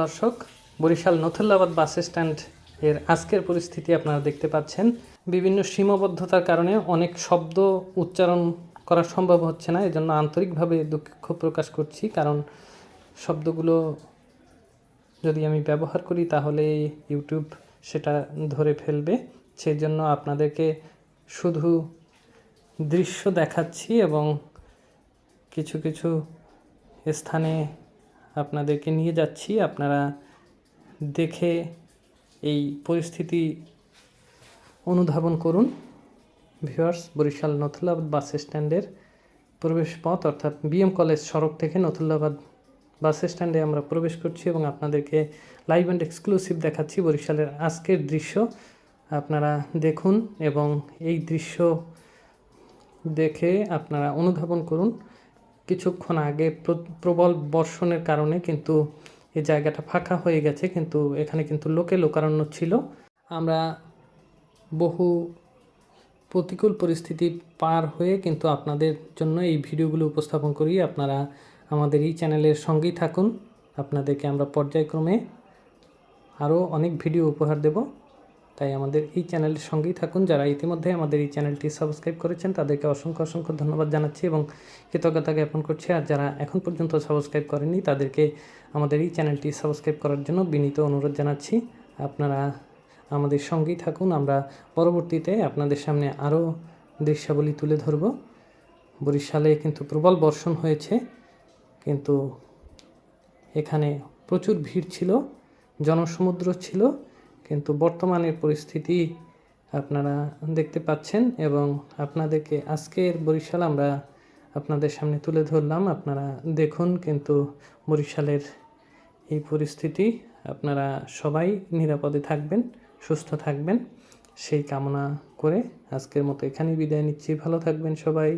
দর্শক, Barishal Nathullabad bus stand এর আজকের পরিস্থিতি আপনারা দেখতে পাচ্ছেন। বিভিন্ন সীমাবদ্ধতার কারণে অনেক শব্দ উচ্চারণ করা সম্ভব হচ্ছে না, এজন্য আন্তরিকভাবে দুঃখ প্রকাশ করছি। কারণ শব্দগুলো যদি আমি ব্যবহার করি, তাহলে ইউটিউব সেটা ধরে ফেলবে। সেই জন্য আপনাদেরকে শুধু দৃশ্য দেখাচ্ছি এবং কিছু কিছু স্থানে আপনাদেরকে নিয়ে যাচ্ছি। আপনারা দেখে এই পরিস্থিতি অনুধাবন করুন। ভিউয়ার্স, বরিশাল নথুল্লাবাদ বাস স্ট্যান্ডের প্রবেশ পথ, অর্থাৎ বিএম কলেজ সড়ক থেকে নথুল্লাবাদ বাস স্ট্যান্ডে আমরা প্রবেশ করছি এবং আপনাদেরকে লাইভ অ্যান্ড এক্সক্লুসিভ দেখাচ্ছি বরিশালের আজকের দৃশ্য। আপনারা দেখুন এবং এই দৃশ্য দেখে আপনারা অনুধাবন করুন। কিছুক্ষণ আগে প্র- প্রবল বর্ষণের কারণে কিন্তু এই জায়গাটা ফাঁকা হয়ে গেছে, কিন্তু এখানে কিন্তু লোকে লোকারণ্য ছিল। আমরা বহু প্রতিকূল পরিস্থিতি পার হয়ে কিন্তু আপনাদের জন্য এই ভিডিওগুলো উপস্থাপন করি। আপনারা আমাদের এই চ্যানেলের সঙ্গেই থাকুন। আপনাদেরকে আমরা পর্যায়ক্রমে আরও অনেক ভিডিও উপহার দেব। তাই আমাদের এই চ্যানেলের সঙ্গেই থাকুন। যারা ইতিমধ্যে আমাদের এই চ্যানেলটি সাবস্ক্রাইব করেছেন, তাদেরকে অসংখ্য অসংখ্য ধন্যবাদ জানাচ্ছি এবং কৃতজ্ঞতা জ্ঞাপন করছি। আর যারা এখন পর্যন্ত সাবস্ক্রাইব করেনি তাদেরকে আমাদের এই চ্যানেলটি সাবস্ক্রাইব করার জন্য বিনীত অনুরোধ জানাচ্ছি। আপনারা আমাদের সঙ্গেই থাকুন। আমরা পরবর্তীতে আপনাদের সামনে আরও দৃশ্যাবলী তুলে ধরব। বরিশালে কিন্তু প্রবল বর্ষণ হয়েছে, কিন্তু এখানে প্রচুর ভিড় ছিল, জনসমুদ্র ছিল। কিন্তু বর্তমানের পরিস্থিতি আপনারা দেখতে পাচ্ছেন এবং আপনাদেরকে আজকের বরিশাল আমরা আপনাদের সামনে তুলে ধরলাম। আপনারা দেখুন কিন্তু বরিশালের এই পরিস্থিতি। আপনারা সবাই নিরাপদে থাকবেন, সুস্থ থাকবেন। সেই কামনা করে আজকের মতো এখানেই বিদায় নিচ্ছি। ভালো থাকবেন সবাই।